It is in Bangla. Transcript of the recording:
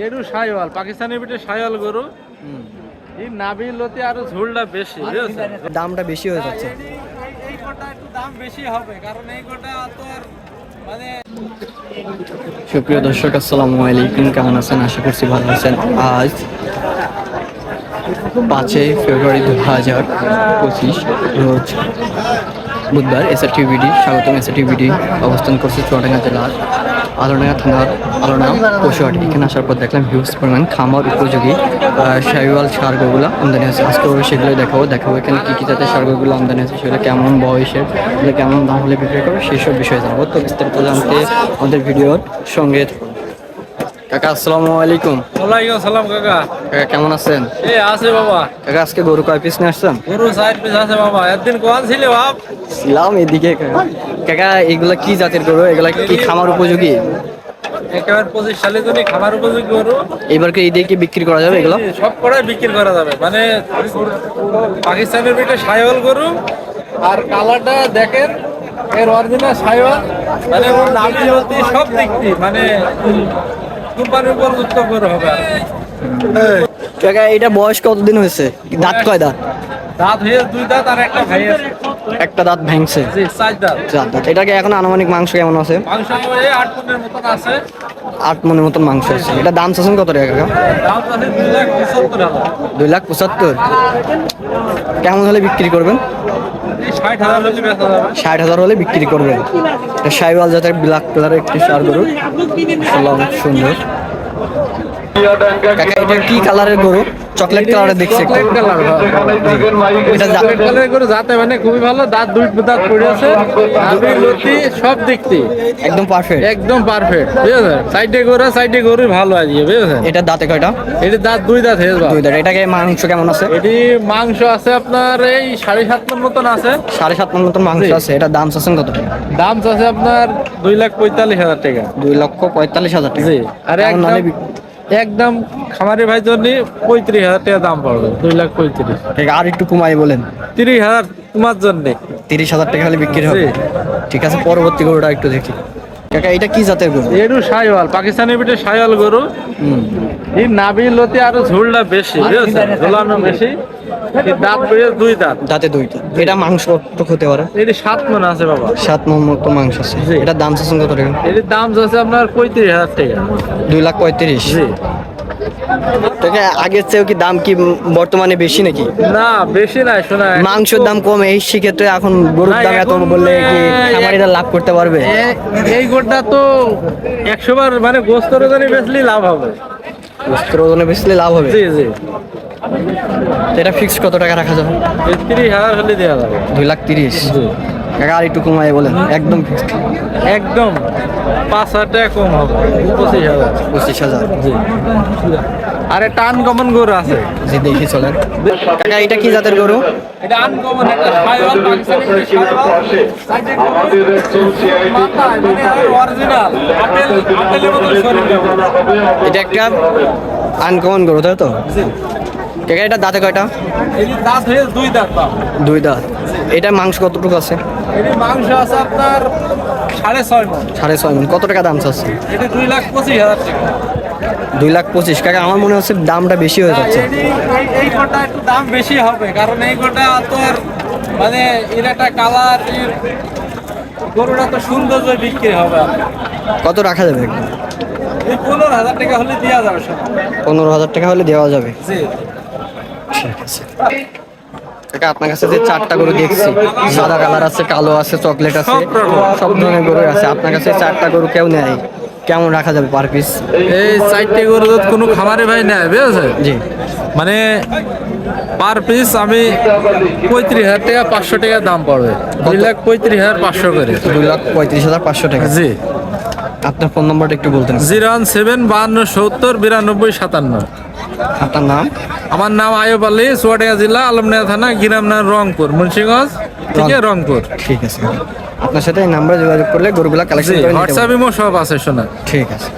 এরু সাইওয়াল পাকিস্তানের পিঠে সাইওয়াল গরু। এই নাবির লতি আরও ঝোলটা বেশি দামটা বেশি হয়ে যাচ্ছে। এই- গোটা একটু দাম বেশি হবে কারণ এই গোটা তো আর মানে সুপ্রিয় দর্শক আসসালামু আলাইকুম। কেমন আছেন? আশা করছি ভালো আছেন। আজ পাঁচই ফেব্রুয়ারি দু হাজার পঁচিশ রোজ বুধবার এসআর টিভিডি স্বাগতম এসআর টিভিডি অবস্থান করছে চুয়াডাঙ্গা জেলার আলোনায়া থানার আলোনা পশুহাট। এখানে আসার পর দেখলাম হিউজ পরিমাণ খামার উপযোগী। শাহিওয়াল সারগুলো আমদানি আছে আজকে সেগুলো দেখাবো। দেখাবো এখানে কী কী জাতের সারগুলো আমদানি আছে সেগুলো কেমন বয়সের এগুলো কেমন দাম হলে বিক্রি করবে, সেই সব বিষয়ে জানব। তো বিস্তারিত জানতে আমাদের ভিডিওর সঙ্গে। কাকা আসসালামু আলাইকুম। ওয়ালাইকুম আসসালাম কাকা। কাকা কেমন আছেন? এ আছে বাবা। কাকা আজকে গরু কয় পিস নিয়ে আসছেন? গরু সাইড পিস আছে বাবা। একদিন কোয়ান ছিলে বাপ। ছিলাম এদিকে কাকা। কাকা এগুলা কি জাতের গরু? এগুলা কি খামার উপযোগী? একেবারে পঁচিশ সালে যদি খাবার উপযোগী গরু এবার কি ঈদে কি বিক্রি করা যাবে এগুলো? সব কটাই বিক্রি করা যাবে। মানে পাকিস্তানের পিঠে সাইওয়াল গরু আর কালারটা দেখেন এর অরিজিনাল সাইওয়াল মানে ওর নামি সব দেখতি মানে কোম্পানির উপর উত্তর করে হবে কাকা এটা বয়স কতদিন হয়েছে? দাঁত কয় দাঁত? দাঁত হয়ে দুই দাঁত আর একটা একটা দাঁত ভেঙছে। জি চার দাঁত। চার দাঁত। এটাকে এখন আনুমানিক মাংস কেমন আছে? মাংস আট পনেরো মতন আছে। আট মনের মতন মাংস আছে। এটা দাম চাচ্ছেন কত টাকা কাকা? দাম আছে দুই লাখ পঁচাত্তর দুই লাখ পঁচাত্তর। কেমন হলে বিক্রি করবেন? ষাট হাজার হলে বিক্রি করবেন। সাইওয়াল জাতের ব্ল্যাক কালারের একটি সার গরু। সুন্দর। কি কালারের গরু? চকলেট কালারের দেখছি চকলেট কালার এটা চকলেট কালারের গরু যাতে মানে খুবই ভালো দাঁত দুই দাঁত পড়েছে নাভি লতি সব দেখতে একদম পারফেক্ট একদম পারফেক্ট বুঝেছেন সাইডে গরু সাইডে গরু ভালো আছে বুঝেছেন এটা দাঁতে কয়টা? এটি দাঁত দুই দাঁত হয়ে দুই দাঁত। এটাকে মাংস কেমন আছে? এটি মাংস আছে আপনার এই সাড়ে সাত মন মতন আছে। সাড়ে সাত মন মতন মাংস আছে। এটা দাম চাচ্ছেন কত দাম আছে আপনার দুই লাখ পঁয়তাল্লিশ হাজার টাকা। দুই লক্ষ পঁয়তাল্লিশ হাজার টাকা। জি। আর একদম বিক- একদম খামারি ভাই জন্য পঁয়ত্রিশ হাজার টাকা দাম পড়বে দুই লাখ পঁয়ত্রিশ। ঠিক আর একটু কমাই বলেন। তিরিশ হাজার তোমার জন্য। তিরিশ হাজার টাকা খালি বিক্রি হবে? ঠিক আছে পরবর্তী গরুটা একটু দেখি। কাকা এটা কি জাতের গরু? এরু সাইওয়াল পাকিস্তানের পিঠে সাইওয়াল গরু। হুম। এই লতি আরও ঝোলটা বেশি ঝোলানো বেশি। দাঁত দুই দাঁত। দাঁতে দুইটা। এটা মাংস হতে পারে? এটি সাত মন আছে বাবা। সাত মন মতো মাংস আছে। এটা দাম চাচ্ছেন কত টাকা? এটির দাম আপনার পঁয়ত্রিশ হাজার টাকা। দুই লাখ পঁয়ত্রিশ। আগের চেয়েও কি দাম কি বর্তমানে বেশি নাকি? না বেশি নাই শোনা মাংসের দাম কম এই সেক্ষেত্রে এখন গরুর দাম এত বললে কি আহ, খামারিরা লাভ করতে পারবে? এই গোটা তো একশো বার মানে গোস্ত রোজানি বেচলেই লাভ হবে। বস্ত্র ওজনে বেচলে লাভ হবে? জি জি। এটা ফিক্সড কত টাকা রাখা যাবে? তিরিশ হাজার হলে দেওয়া যাবে। দুই লাখ তিরিশ। টাকা আর একটু কমাই বলেন। একদম একদম পাঁচ হাজার টাকা কম হবে পঁচিশ হাজার। পঁচিশ হাজার। জি। আরে টান কমন গরু আছে। জি দেখি চলেন। কাকা এটা কি জাতের গরু? এটা আনকমন একটা সাইওয়াল পাকিস্তানি মানে অরিজিনাল আপেল আপেলের মতো শরীর। এটা একটা আনকমন গরু তাই তো? কাকা এটা দাঁতে কয়টা? দাঁত হয়ে দুই দাঁত দুই দাঁত। এটা মাংস কতটুকু আছে? মাংস আছে আপনার সাড়ে ছয় মন সাড়ে ছয় মন কত টাকা দাম চাচ্ছে? এটি দুই লাখ পঁচিশ হাজার টাকা। দুই লাখ পঁচিশ। কাকা আমার মনে হচ্ছে দামটা বেশি হয়ে যাচ্ছে। এই- গোটা একটু দাম বেশি হবে কারণ এই গোটা তো মানে এর একটা কালার গরুটা তো সৌন্দর্য বিক্রি হবে। কত রাখা যাবে? পনেরো হাজার টাকা হলে দেওয়া যাবে পনেরো হাজার টাকা হলে দেওয়া যাবে। জি। আছে আপনার কাছে যে চারটা গরু দেখছি সাদা কালার আছে কালো আছে চকলেট আছে সব ধরনের গরু আছে। আপনার কাছে চারটা গরু কেউ নেয়? কেমন রাখা যাবে পার পিস এই চারটে গরু কোনো খামারে ভাই নেয় বুঝেছে? জি। মানে পার পিস আমি পঁয়ত্রিশ হাজার টাকা পাঁচশো টাকা দাম পড়বে। দুই লাখ পঁয়ত্রিশ হাজার পাঁচশো করে। দুই লাখ পঁয়ত্রিশ হাজার পাঁচশো টাকা। জি। আপনার ফোন নাম্বারটা একটু বলতেন। জিরো ওয়ান সেভেন বাহান্ন সত্তর বিরানব্বই সাতান্ন। আপনার নাম? আমার নাম আয়ুব আলী চুয়াডাঙ্গা জেলা আলমনিয়া থানা গিরামনার রংপুর মুন্সিগঞ্জ আছে রংপুর। ঠিক আছে। আপনার সাথে এই নাম্বারে যোগাযোগ করলে গরুগুলা কালেকশন হোয়াটসঅ্যাপ ইমো সব আছে শোনা ঠিক আছে।